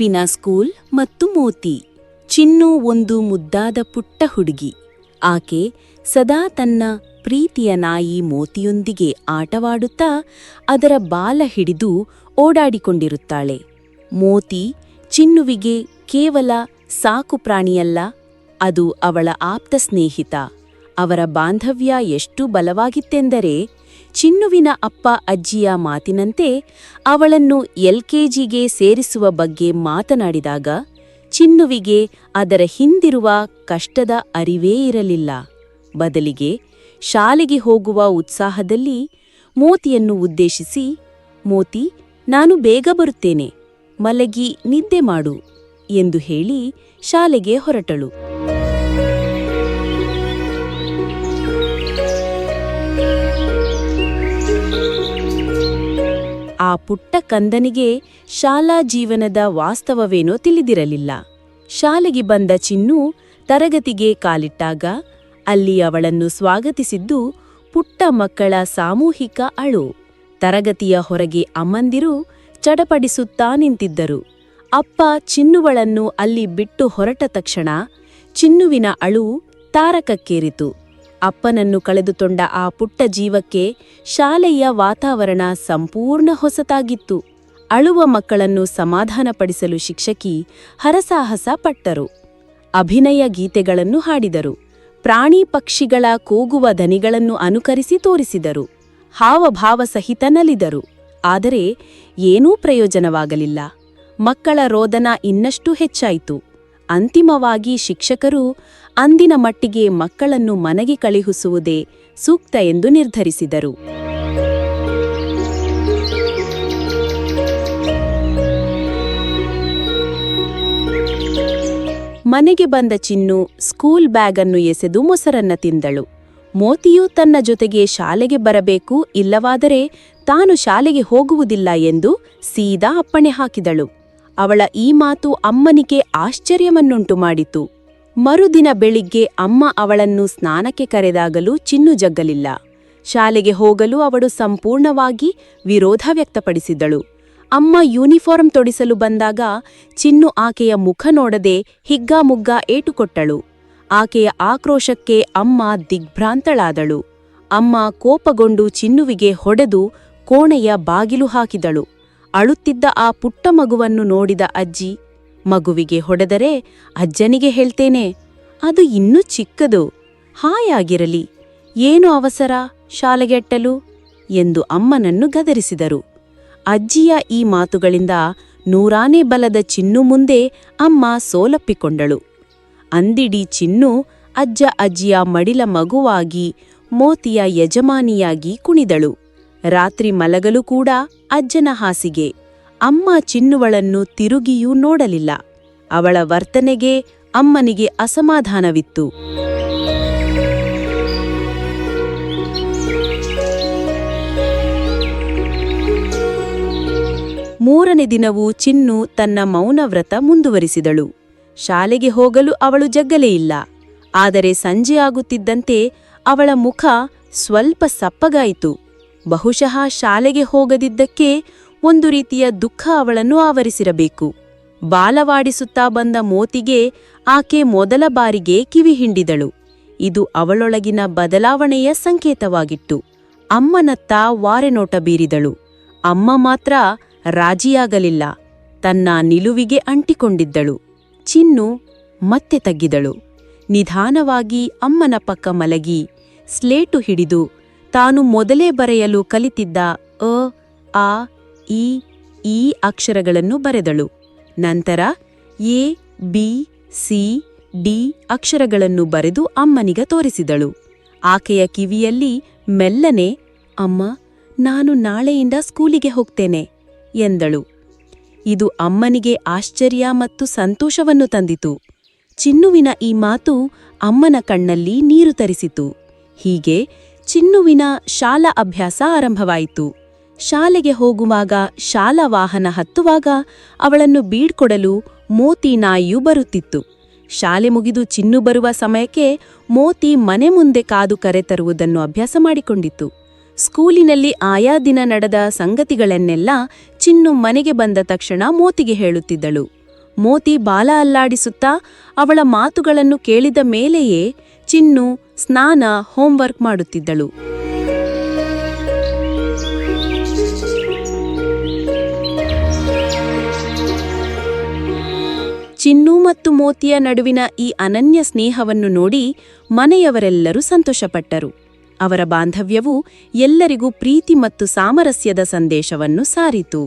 ಚಿನ್ನುವಿನ school ಮತ್ತು ಮೋತಿ. ಚಿನ್ನು ಒಂದು ಮುದ್ದಾದ ಪುಟ್ಟ ಹುಡುಗಿ. ಆಕೆ ಸದಾ ತನ್ನ ಪ್ರೀತಿಯ ನಾಯಿ ಮೋತಿಯೊಂದಿಗೆ ಆಟವಾಡುತ್ತಾ ಅದರ ಬಾಲ ಹಿಡಿದು ಓಡಾಡಿಕೊಂಡಿರುತ್ತಾಳೆ. ಮೋತಿ ಚಿನ್ನುವಿಗೆ ಕೇವಲ ಸಾಕು ಪ್ರಾಣಿಯಲ್ಲ, ಅದು ಅವಳ ಆಪ್ತ ಸ್ನೇಹಿತ. ಅವರ ಬಾಂಧವ್ಯ ಎಷ್ಟು ಬಲವಾಗಿತ್ತೆಂದರೆ ಚಿನ್ನುವಿನ ಅಪ್ಪ ಅಜ್ಜಿಯ ಮಾತಿನಂತೆ ಅವಳನ್ನು ಎಲ್ಕೆಜಿಗೆ ಸೇರಿಸುವ ಬಗ್ಗೆ ಮಾತನಾಡಿದಾಗ ಚಿನ್ನುವಿಗೆ ಅದರ ಹಿಂದಿರುವ ಕಷ್ಟದ ಅರಿವೇ ಇರಲಿಲ್ಲ. ಬದಲಿಗೆ ಶಾಲೆಗೆ ಹೋಗುವ ಉತ್ಸಾಹದಲ್ಲಿ ಮೋತಿಯನ್ನು ಉದ್ದೇಶಿಸಿ, ಮೋತಿ, ನಾನು ಬೇಗ ಬರುತ್ತೇನೆ, ಮಲಗಿ ನಿದ್ದೆ ಮಾಡು ಎಂದು ಹೇಳಿ ಶಾಲೆಗೆ ಹೊರಟಳು. ಆ ಪುಟ್ಟ ಕಂದನಿಗೆ ಶಾಲಾ ಜೀವನದ ವಾಸ್ತವವೇನೋ ತಿಳಿದಿರಲಿಲ್ಲ. ಶಾಲೆಗೆ ಬಂದ ಚಿನ್ನು ತರಗತಿಗೆ ಕಾಲಿಟ್ಟಾಗ ಅಲ್ಲಿ ಅವಳನ್ನು ಸ್ವಾಗತಿಸಿದ್ದು ಪುಟ್ಟ ಮಕ್ಕಳ ಸಾಮೂಹಿಕ ಅಳು. ತರಗತಿಯ ಹೊರಗೆ ಅಮ್ಮಂದಿರು ಚಡಪಡಿಸುತ್ತಾ ನಿಂತಿದ್ದರು. ಅಪ್ಪ ಚಿನ್ನುವಳನ್ನು ಅಲ್ಲಿ ಬಿಟ್ಟು ಹೊರಟ ತಕ್ಷಣ ಚಿನ್ನುವಿನ ಅಳು ತಾರಕಕ್ಕೇರಿತು. ಅಪ್ಪನನ್ನು ಕಳೆದುಕೊಂಡ ಆ ಪುಟ್ಟ ಜೀವಕ್ಕೆ ಶಾಲೆಯ ವಾತಾವರಣ ಸಂಪೂರ್ಣ ಹೊಸತಾಗಿತ್ತು. ಅಳುವ ಮಕ್ಕಳನ್ನು ಸಮಾಧಾನಪಡಿಸಲು ಶಿಕ್ಷಕಿ ಹರಸಾಹಸ ಪಟ್ಟರು. ಅಭಿನಯ ಗೀತೆಗಳನ್ನು ಹಾಡಿದರು. ಪ್ರಾಣಿ ಪಕ್ಷಿಗಳ ಕೂಗುವ ದನಿಗಳನ್ನು ಅನುಕರಿಸಿ ತೋರಿಸಿದರು. ಹಾವಭಾವ ಸಹಿತ ನಲಿದರು. ಆದರೆ ಏನೂ ಪ್ರಯೋಜನವಾಗಲಿಲ್ಲ. ಮಕ್ಕಳ ರೋದನ ಇನ್ನಷ್ಟು ಹೆಚ್ಚಾಯಿತು. ಅಂತಿಮವಾಗಿ ಶಿಕ್ಷಕರು ಅಂದಿನ ಮಟ್ಟಿಗೆ ಮಕ್ಕಳನ್ನು ಮನೆಗೆ ಕಳುಹಿಸುವುದೇ ಸೂಕ್ತ ಎಂದು ನಿರ್ಧರಿಸಿದರು. ಮನೆಗೆ ಬಂದ ಚಿನ್ನು ಸ್ಕೂಲ್ ಬ್ಯಾಗ್ ಅನ್ನು ಎಸೆದು ಮೊಸರನ್ನ ತಿಂದಳು. ಮೋತಿಯು ತನ್ನ ಜೊತೆಗೆ ಶಾಲೆಗೆ ಬರಬೇಕು ಇಲ್ಲವಾದರೆ ತಾನು ಶಾಲೆಗೆ ಹೋಗುವುದಿಲ್ಲ ಎಂದು ಸೀದಾ ಅಪ್ಪಣೆ ಹಾಕಿದಳು. ಅವಳ ಈ ಮಾತು ಅಮ್ಮನಿಗೆ ಆಶ್ಚರ್ಯವನ್ನುಂಟು ಮಾಡಿತು. ಮರುದಿನ ಬೆಳಿಗ್ಗೆ ಅಮ್ಮ ಅವಳನ್ನು ಸ್ನಾನಕ್ಕೆ ಕರೆದಾಗಲೂ ಚಿನ್ನು ಜಗ್ಗಲಿಲ್ಲ. ಶಾಲೆಗೆ ಹೋಗಲು ಅವಳು ಸಂಪೂರ್ಣವಾಗಿ ವಿರೋಧ ವ್ಯಕ್ತಪಡಿಸಿದಳು. ಅಮ್ಮ ಯೂನಿಫಾರ್ಮ್ ತೊಡಿಸಲು ಬಂದಾಗ ಚಿನ್ನು ಆಕೆಯ ಮುಖ ನೋಡದೆ ಹಿಗ್ಗಾಮುಗ್ಗಾ ಏಟುಕೊಟ್ಟಳು. ಆಕೆಯ ಆಕ್ರೋಶಕ್ಕೆ ಅಮ್ಮ ದಿಗ್ಭ್ರಾಂತಳಾದಳು. ಅಮ್ಮ ಕೋಪಗೊಂಡು ಚಿನ್ನುವಿಗೆ ಹೊಡೆದು ಕೋಣೆಯ ಬಾಗಿಲು ಹಾಕಿದಳು. ಅಳುತ್ತಿದ್ದ ಆ ಪುಟ್ಟ ಮಗುವನ್ನು ನೋಡಿದ ಅಜ್ಜಿ, ಮಗುವಿಗೆ ಹೊಡೆದರೆ ಅಜ್ಜನಿಗೆ ಹೇಳ್ತೇನೆ, ಅದು ಇನ್ನೂ ಚಿಕ್ಕದು, ಹಾಯಾಗಿರಲಿ, ಏನು ಅವಸರ ಶಾಲೆಗೆಟ್ಟಲು ಎಂದು ಅಮ್ಮನನ್ನು ಗದರಿಸಿದರು. ಅಜ್ಜಿಯ ಈ ಮಾತುಗಳಿಂದ ನೂರಾನೇ ಬಲದ ಚಿನ್ನು ಮುಂದೆ ಅಮ್ಮ ಸೋಲಪ್ಪಿಕೊಂಡಳು. ಅಂದಿಡಿ ಚಿನ್ನು ಅಜ್ಜ ಅಜ್ಜಿಯ ಮಡಿಲ ಮಗುವಾಗಿ ಮೋತಿಯ ಯಜಮಾನಿಯಾಗಿ ಕುಣಿದಳು. ರಾತ್ರಿ ಮಲಗಲು ಕೂಡ ಅಜ್ಜನ ಹಾಸಿಗೆ. ಅಮ್ಮ ಚಿನ್ನುವಳನ್ನು ತಿರುಗಿಯೂ ನೋಡಲಿಲ್ಲ. ಅವಳ ವರ್ತನೆಗೆ ಅಮ್ಮನಿಗೆ ಅಸಮಾಧಾನವಿತ್ತು. ಮೂರನೇ ದಿನವೂ ಚಿನ್ನು ತನ್ನ ಮೌನವ್ರತ ಮುಂದುವರಿಸಿದಳು. ಶಾಲೆಗೆ ಹೋಗಲು ಅವಳು ಜಗ್ಗಲೇ ಇಲ್ಲ. ಆದರೆ ಸಂಜೆಯಾಗುತ್ತಿದ್ದಂತೆ ಅವಳ ಮುಖ ಸ್ವಲ್ಪ ಸಪ್ಪಗಾಯಿತು. ಬಹುಶಃ ಶಾಲೆಗೆ ಹೋಗದಿದ್ದಕ್ಕೆ ಒಂದು ರೀತಿಯ ದುಃಖ ಅವಳನ್ನು ಆವರಿಸಿರಬೇಕು. ಬಾಲವಾಡಿಸುತ್ತಾ ಬಂದ ಮೋತಿಗೆ ಆಕೆ ಮೊದಲ ಬಾರಿಗೆ ಕಿವಿ ಹಿಂಡಿದಳು. ಇದು ಅವಳೊಳಗಿನ ಬದಲಾವಣೆಯ ಸಂಕೇತವಾಗಿತ್ತು. ಅಮ್ಮನತ್ತ ವಾರೆನೋಟ ಬೀರಿದಳು. ಅಮ್ಮ ಮಾತ್ರ ರಾಜಿಯಾಗಲಿಲ್ಲ. ತನ್ನ ನಿಲುವಿಗೆ ಅಂಟಿಕೊಂಡಿದ್ದಳು. ಚಿನ್ನು ಮತ್ತೆ ತಗ್ಗಿದಳು. ನಿಧಾನವಾಗಿ ಅಮ್ಮನ ಪಕ್ಕ ಮಲಗಿ ಸ್ಲೇಟು ಹಿಡಿದು ತಾನು ಮೊದಲೇ ಬರೆಯಲು ಕಲಿತಿದ್ದ ಅ, ಆ, ಇ, ಈ ಅಕ್ಷರಗಳನ್ನು ಬರೆದಳು. ನಂತರ ಎ, ಬಿ, ಸಿ, ಡಿ ಅಕ್ಷರಗಳನ್ನು ಬರೆದು ಅಮ್ಮನಿಗ ತೋರಿಸಿದಳು. ಆಕೆಯ ಕಿವಿಯಲ್ಲಿ ಮೆಲ್ಲನೆ, ಅಮ್ಮ, ನಾನು ನಾಳೆಯಿಂದ ಸ್ಕೂಲಿಗೆ ಹೋಗ್ತೇನೆ, ಎಂದಳು. ಇದು ಅಮ್ಮನಿಗೆ ಆಶ್ಚರ್ಯ ಮತ್ತು ಸಂತೋಷವನ್ನು ತಂದಿತು. ಚಿನ್ನುವಿನ ಈ ಮಾತು ಅಮ್ಮನ ಕಣ್ಣಲ್ಲಿ ನೀರು ತರಿಸಿತು. ಹೀಗೆ ಚಿನ್ನುವಿನ ಶಾಲಾ ಅಭ್ಯಾಸ ಆರಂಭವಾಯಿತು. ಶಾಲೆಗೆ ಹೋಗುವಾಗ ಶಾಲಾ ವಾಹನ ಹತ್ತುವಾಗ ಅವಳನ್ನು ಬೀಡ್ಕೊಡಲು ಮೋತಿ ನಾಯಿಯು ಬರುತ್ತಿತ್ತು. ಶಾಲೆ ಮುಗಿದು ಚಿನ್ನು ಬರುವ ಸಮಯಕ್ಕೆ ಮೋತಿ ಮನೆ ಮುಂದೆ ಕಾದು ಕರೆತರುವುದನ್ನು ಅಭ್ಯಾಸ ಮಾಡಿಕೊಂಡಿತ್ತು. ಸ್ಕೂಲಿನಲ್ಲಿ ಆಯಾ ದಿನ ನಡೆದ ಸಂಗತಿಗಳನ್ನೆಲ್ಲ ಚಿನ್ನು ಮನೆಗೆ ಬಂದ ತಕ್ಷಣ ಮೋತಿಗೆ ಹೇಳುತ್ತಿದ್ದಳು. ಮೋತಿ ಬಾಲ ಅಲ್ಲಾಡಿಸುತ್ತಾ ಅವಳ ಮಾತುಗಳನ್ನು ಕೇಳಿದ ಮೇಲೆಯೇ ಚಿನ್ನು ಸ್ನಾನ ಹೋಮ್ವರ್ಕ್ ಮಾಡುತ್ತಿದ್ದಳು. ಚಿನ್ನು ಮತ್ತು ಮೋತಿಯ ನಡುವಿನ ಈ ಅನನ್ಯ ಸ್ನೇಹವನ್ನು ನೋಡಿ ಮನೆಯವರೆಲ್ಲರೂ ಸಂತೋಷಪಟ್ಟರು. ಅವರ ಬಾಂಧವ್ಯವು ಎಲ್ಲರಿಗೂ ಪ್ರೀತಿ ಮತ್ತು ಸಾಮರಸ್ಯದ ಸಂದೇಶವನ್ನು ಸಾರಿತು.